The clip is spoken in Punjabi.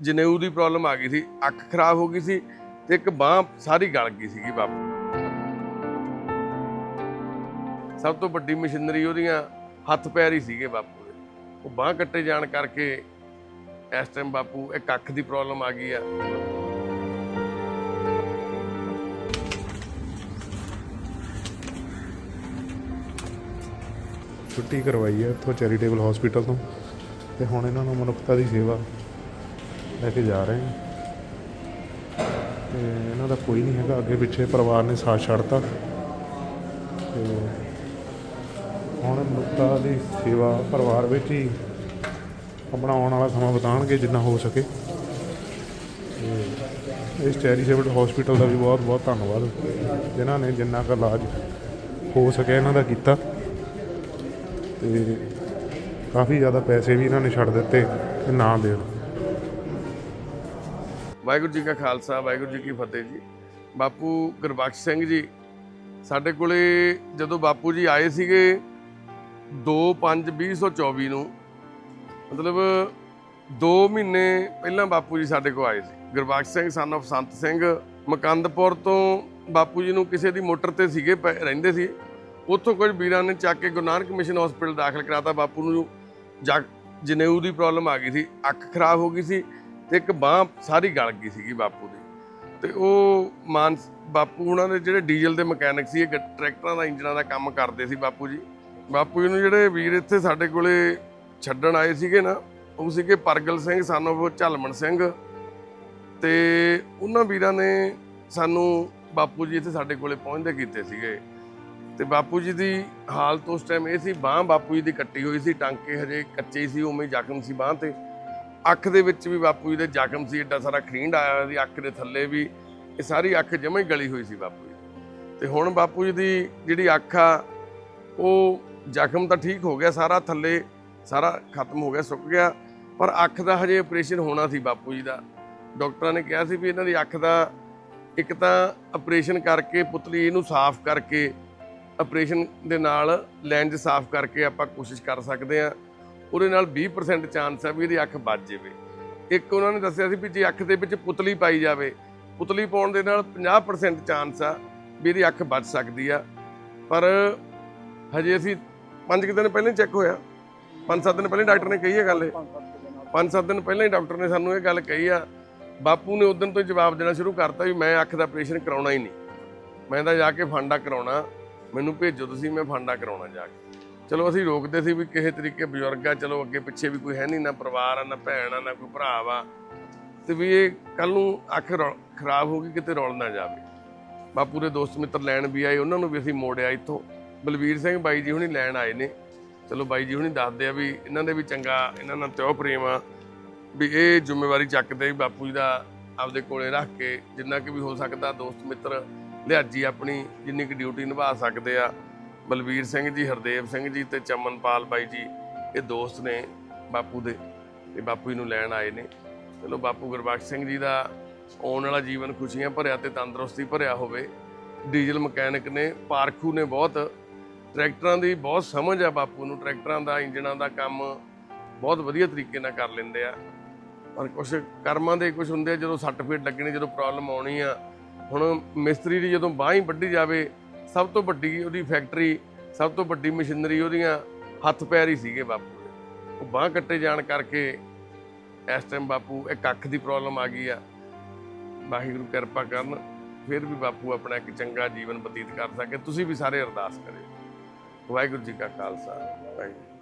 ਜਨੇਊ ਦੀ ਪ੍ਰੋਬਲਮ ਆ ਗਈ ਸੀ, ਅੱਖ ਖਰਾਬ ਹੋ ਗਈ ਸੀ ਤੇ ਇੱਕ ਬਾਹ ਸਾਰੀ ਗਲ ਗਈ ਸੀਗੀ ਬਾਪੂ ਸਭ ਤੋਂ ਵੱਡੀ ਮਸ਼ੀਨਰੀ ਉਹਦੀਆਂ ਹੱਥ ਪੈਰ ਹੀ ਸੀਗੇ ਬਾਪੂ ਦੇ। ਉਹ ਬਾਹ ਕੱਟੇ ਜਾਣ ਕਰਕੇ ਇਸ ਟਾਈਮ ਬਾਪੂ ਇੱਕ ਅੱਖ ਦੀ ਪ੍ਰੋਬਲਮ ਆ ਗਈ ਆ। ਛੁੱਟੀ ਕਰਵਾਈ ਹੈ ਇੱਥੋਂ ਚੈਰੀਟੇਬਲ ਹਸਪੀਟਲ ਤੋਂ ਤੇ ਹੁਣ ਇਹਨਾਂ ਨੂੰ ਮਨੁੱਖਤਾ ਦੀ ਸੇਵਾ ਲੈ ਕੇ ਜਾ ਰਹੇ ਹਾਂ। ਤੇ ਇਹਨਾਂ ਦਾ ਕੋਈ ਨਹੀਂ ਹੈਗਾ। ਅੱਗੇ ਪਿੱਛੇ ਪਰਿਵਾਰ ਨੇ ਸਾਥ ਛੱਡਤਾ। ਤੇ ਹੁਣ ਮਨੁੱਖਤਾ ਦੀ ਸੇਵਾ ਪਰਿਵਾਰ ਵਿੱਚ ਹੀ ਆਪਣਾ ਆਉਣ ਵਾਲਾ ਸਮਾਂ ਬਿਤਾਉਣਗੇ ਜਿੰਨਾ ਹੋ ਸਕੇ। ਤੇ ਇਸ ਚੈਰੀਟੇਬਲ ਹਸਪੀਟਲ ਦਾ ਵੀ ਬਹੁਤ ਬਹੁਤ ਧੰਨਵਾਦ। ਜਿਨ੍ਹਾਂ ਨੇ ਜਿੰਨਾ ਕੁ ਇਲਾਜ ਹੋ ਸਕਿਆ, ਇਹਨਾਂ ਦਾ ਕੀਤਾ। ਤੇ ਕਾਫੀ ਜ਼ਿਆਦਾ ਪੈਸੇ ਵੀ ਇਹਨਾਂ ਨੇ ਛੱਡ ਦਿੱਤੇ ਤੇ ਨਾ ਦੇਣ। ਵਾਹਿਗੁਰੂ ਜੀ ਕਾ ਖਾਲਸਾ, ਵਾਹਿਗੁਰੂ ਜੀ ਕੀ ਫਤਿਹ ਜੀ। ਬਾਪੂ ਗੁਰਬਖਸ਼ ਸਿੰਘ ਜੀ, ਸਾਡੇ ਕੋਲੇ ਜਦੋਂ ਬਾਪੂ ਜੀ ਆਏ ਸੀਗੇ 2/5/2024 ਨੂੰ, ਮਤਲਬ 2 ਮਹੀਨੇ ਪਹਿਲਾਂ ਬਾਪੂ ਜੀ ਸਾਡੇ ਕੋਲ ਆਏ ਸੀ। ਗੁਰਬਖਸ਼ ਸਿੰਘ ਸਨ of ਸੰਤ ਸਿੰਘ, ਮਕੰਦਪੁਰ ਤੋਂ ਬਾਪੂ ਜੀ ਨੂੰ ਕਿਸੇ ਦੀ ਮੋਟਰ ਤੇ ਸੀਗੇ ਪਏ- ਰਹਿੰਦੇ ਸੀ। ਉੱਥੋਂ ਕੁਝ ਵੀਰਾਂ ਨੇ ਚੱਕ ਕੇ ਗੁਰੂ ਨਾਨਕ ਮਿਸ਼ਨ ਹਸਪੀਟਲ ਦਾਖਲ ਕਰਾਤਾ, ਬਾਪੂ ਨੂੰ ਜਾ, ਜਨੇਊ ਦੀ ਪ੍ਰੋਬਲਮ ਆ ਗਈ ਸੀ, ਅੱਖ ਖਰਾਬ ਹੋ ਗਈ ਸੀ। ਤੇ ਇੱਕ ਬਾਹ ਸਾਰੀ ਗਲ ਗਈ ਸੀਗੀ ਬਾਪੂ ਦੀ। ਤੇ ਉਹ ਮਾਨ ਬਾਪੂ ਉਹਨਾਂ ਦੇ ਜਿਹੜੇ ਡੀਜ਼ਲ ਦੇ ਮਕੈਨਿਕ ਸੀ, ਇਹ ਟਰੈਕਟਰਾਂ ਦਾ, ਇੰਜਨਾਂ ਦਾ ਕੰਮ ਕਰਦੇ ਸੀ ਬਾਪੂ ਜੀ। ਬਾਪੂ ਜੀ ਨੂੰ ਜਿਹੜੇ ਵੀਰ ਇੱਥੇ ਸਾਡੇ ਕੋਲੇ ਛੱਡਣ ਆਏ ਸੀਗੇ ਨਾ, ਉਹ ਸੀਗੇ ਪਰਗਲ ਸਿੰਘ ਸਾਨੂੰ ਝਲਮਣ ਸਿੰਘ। ਤੇ ਉਹਨਾਂ ਵੀਰਾਂ ਨੇ ਸਾਨੂੰ ਬਾਪੂ ਜੀ ਇੱਥੇ ਸਾਡੇ ਕੋਲੇ ਪਹੁੰਚਦੇ ਕੀਤੇ ਸੀਗੇ। ਤੇ ਬਾਪੂ ਜੀ ਦੀ ਹਾਲਤ ਉਸ ਟਾਈਮ ਇਹ ਸੀ, ਬਾਹ ਬਾਪੂ ਜੀ ਦੀ ਕੱਟੀ ਹੋਈ ਸੀ, ਟਾਂਕੇ ਹਜੇ ਕੱਚੇ ਸੀ, ਉਵੇਂ ਜ਼ਖਮ ਸੀ ਬਾਹ ਤੇ। ਅੱਖ ਦੇ ਵਿੱਚ ਵੀ ਬਾਪੂ ਜੀ ਦੇ ਜ਼ਖਮ ਸੀ, ਏਡਾ ਸਾਰਾ ਖਰੀਂਡ ਆਇਆ ਹੋਇਆ ਸੀ, ਅੱਖ ਦੇ ਥੱਲੇ ਵੀ, ਇਹ ਸਾਰੀ ਅੱਖ ਜਮਾਂ ਹੀ ਗਲੀ ਹੋਈ ਸੀ ਬਾਪੂ ਜੀ ਦੀ। ਤੇ ਹੁਣ ਬਾਪੂ ਜੀ ਦੀ ਜਿਹੜੀ ਅੱਖ ਆ, ਉਹ ਜ਼ਖਮ ਤਾਂ ਠੀਕ ਹੋ ਗਿਆ, ਸਾਰਾ ਥੱਲੇ ਸਾਰਾ ਖਤਮ ਹੋ ਗਿਆ, ਸੁੱਕ ਗਿਆ, ਪਰ ਅੱਖ ਦਾ ਹਜੇ ਆਪਰੇਸ਼ਨ ਹੋਣਾ ਸੀ ਬਾਪੂ ਜੀ ਦਾ ਡਾਕਟਰਾਂ ਨੇ ਕਿਹਾ ਸੀ ਵੀ ਇਹਨਾਂ ਦੀ ਅੱਖ ਦਾ ਇੱਕ ਤਾਂ ਆਪਰੇਸ਼ਨ ਕਰਕੇ ਪੁਤਲੀ ਇਹਨੂੰ ਸਾਫ਼ ਕਰਕੇ ਆਪਰੇਸ਼ਨ ਦੇ ਨਾਲ ਲੈਂਜ ਸਾਫ਼ ਕਰਕੇ ਆਪਾਂ ਕੋਸ਼ਿਸ਼ ਕਰ ਸਕਦੇ ਆ ਉਹਦੇ ਨਾਲ 20% ਚਾਂਸ ਹੈ ਵੀ ਇਹਦੀ ਅੱਖ ਬਚ ਜਾਵੇ। ਇੱਕ ਉਹਨਾਂ ਨੇ ਦੱਸਿਆ ਸੀ ਵੀ ਜੇ ਅੱਖ ਦੇ ਵਿੱਚ ਪੁਤਲੀ ਪਾਈ ਜਾਵੇ, ਪੁਤਲੀ ਪਾਉਣ ਦੇ ਨਾਲ 50% ਚਾਂਸ ਆ ਵੀ ਇਹਦੀ ਅੱਖ ਬਚ ਸਕਦੀ ਆ। ਪਰ ਹਜੇ ਅਸੀਂ ਪੰਜ ਕੁ ਦਿਨ ਪਹਿਲਾਂ ਚੈੱਕ ਹੋਇਆ। ਪੰਜ ਸੱਤ ਦਿਨ ਪਹਿਲਾਂ ਡਾਕਟਰ ਨੇ ਕਹੀ ਹੈ ਗੱਲ। ਇਹ ਪੰਜ ਸੱਤ ਦਿਨ ਪਹਿਲਾਂ ਹੀ ਡਾਕਟਰ ਨੇ ਸਾਨੂੰ ਇਹ ਗੱਲ ਕਹੀ ਆ। ਬਾਪੂ ਨੇ ਉਦੋਂ ਤੋਂ ਜਵਾਬ ਦੇਣਾ ਸ਼ੁਰੂ ਕਰਤਾ ਵੀ ਮੈਂ ਅੱਖ ਦਾ ਆਪਰੇਸ਼ਨ ਕਰਾਉਣਾ ਹੀ ਨਹੀਂ। ਮੈਂ ਤਾਂ ਜਾ ਕੇ ਫਾਂਡਾ ਕਰਾਉਣਾ। ਮੈਨੂੰ ਭੇਜੋ ਤੁਸੀਂ, ਮੈਂ ਫਾਂਡਾ ਕਰਾਉਣਾ ਜਾ ਕੇ। ਚਲੋ ਅਸੀਂ ਰੋਕਦੇ ਸੀ ਵੀ ਕਿਸੇ ਤਰੀਕੇ ਬਜ਼ੁਰਗ ਆ, ਚਲੋ ਅੱਗੇ ਪਿੱਛੇ ਵੀ ਕੋਈ ਹੈ ਨਹੀਂ, ਨਾ ਪਰਿਵਾਰ ਆ, ਨਾ ਭੈਣ ਆ, ਨਾ ਕੋਈ ਭਰਾ ਵਾ। ਤੇ ਵੀ ਇਹ ਕੱਲ ਨੂੰ ਅੱਖ ਰੌ- ਖਰਾਬ ਹੋ ਗਈ, ਕਿਤੇ ਰੌਲ ਨਾ ਜਾਵੇ। ਬਾਪੂ ਦੇ ਦੋਸਤ ਮਿੱਤਰ ਲੈਣ ਵੀ ਆਏ, ਉਹਨਾਂ ਨੂੰ ਵੀ ਅਸੀਂ ਮੋੜਿਆ ਇੱਥੋਂ। ਬਲਵੀਰ ਸਿੰਘ ਬਾਈ ਜੀ ਹੁਣੀ ਲੈਣ ਆਏ ਨੇ। ਚਲੋ ਬਾਈ ਜੀ ਹੁਣੀ ਦੱਸਦੇ ਆ ਵੀ ਇਹਨਾਂ ਦੇ ਵੀ ਚੰਗਾ, ਇਹਨਾਂ ਨਾਲ ਤਿਉ ਪ੍ਰੇਮ ਆ। ਵੀ ਇਹ ਜ਼ਿੰਮੇਵਾਰੀ ਚੱਕਦੇ ਵੀ ਬਾਪੂ ਜੀ ਦਾ ਆਪਦੇ ਕੋਲੇ ਰੱਖ ਕੇ, ਜਿੰਨਾ ਕਿ ਵੀ ਹੋ ਸਕਦਾ, ਦੋਸਤ ਮਿੱਤਰ ਲਿਹਾਜੀ ਆਪਣੀ, ਜਿੰਨੀ ਕਿ ਡਿਊਟੀ ਨਿਭਾ ਸਕਦੇ ਆ। ਬਲਵੀਰ ਸਿੰਘ ਜੀ, ਹਰਦੇਵ ਸਿੰਘ ਜੀ ਤੇ ਚਮਨਪਾਲ ਬਾਈ ਜੀ, ਇਹ ਦੋਸਤ ਨੇ ਬਾਪੂ ਦੇ ਤੇ ਬਾਪੂ ਜੀ ਨੂੰ ਲੈਣ ਆਏ ਨੇ। ਚਲੋ ਬਾਪੂ ਗੁਰਬਖਸ਼ ਸਿੰਘ ਜੀ ਦਾ ਆਉਣ ਵਾਲਾ ਜੀਵਨ ਖੁਸ਼ੀਆਂ ਭਰਿਆ ਤੇ ਤੰਦਰੁਸਤੀ ਭਰਿਆ ਹੋਵੇ। ਡੀਜ਼ਲ ਮਕੈਨਿਕ ਨੇ, ਪਾਰਖੂ ਨੇ ਬਹੁਤ, ਟਰੈਕਟਰਾਂ ਦੀ ਬਹੁਤ ਸਮਝ ਆ ਬਾਪੂ ਨੂੰ। ਟਰੈਕਟਰਾਂ ਦਾ, ਇੰਜਣਾਂ ਦਾ ਕੰਮ ਬਹੁਤ ਵਧੀਆ ਤਰੀਕੇ ਨਾਲ ਕਰ ਲੈਂਦੇ ਆ। ਪਰ ਕੁਝ ਕਰਮਾਂ ਦੇ ਕੁਝ ਹੁੰਦੇ ਆ, ਜਦੋਂ ਸੱਟ ਫੇਟ ਲੱਗਣੀ, ਜਦੋਂ ਪ੍ਰੋਬਲਮ ਆਉਣੀ ਆ, ਹੁਣ ਮਿਸਤਰੀ ਦੀ ਜਦੋਂ ਬਾਂਹ ਹੀ ਵੱਢੀ ਜਾਵੇ ਸਭ ਤੋਂ ਵੱਡੀ ਉਹਦੀ ਫੈਕਟਰੀ, ਸਭ ਤੋਂ ਵੱਡੀ ਮਸ਼ੀਨਰੀ ਉਹਦੀਆਂ ਹੱਥ ਪੈਰ ਹੀ ਸੀਗੇ ਬਾਪੂ ਦੇ। ਉਹ ਬਾਂਹ ਕੱਟੇ ਜਾਣ ਕਰਕੇ ਇਸ ਟਾਈਮ ਬਾਪੂ ਇੱਕ ਅੱਖ ਦੀ ਪ੍ਰੋਬਲਮ ਆ ਗਈ ਆ। ਵਾਹਿਗੁਰੂ ਕਿਰਪਾ ਕਰਨ ਫਿਰ ਵੀ ਬਾਪੂ ਆਪਣਾ ਇੱਕ ਚੰਗਾ ਜੀਵਨ ਬਤੀਤ ਕਰ ਸਕੇ। ਤੁਸੀਂ ਵੀ ਸਾਰੇ ਅਰਦਾਸ ਕਰਿਓ। ਵਾਹਿਗੁਰੂ ਜੀ ਕਾ ਖਾਲਸਾ। ਵਾਹਿਗੁਰੂ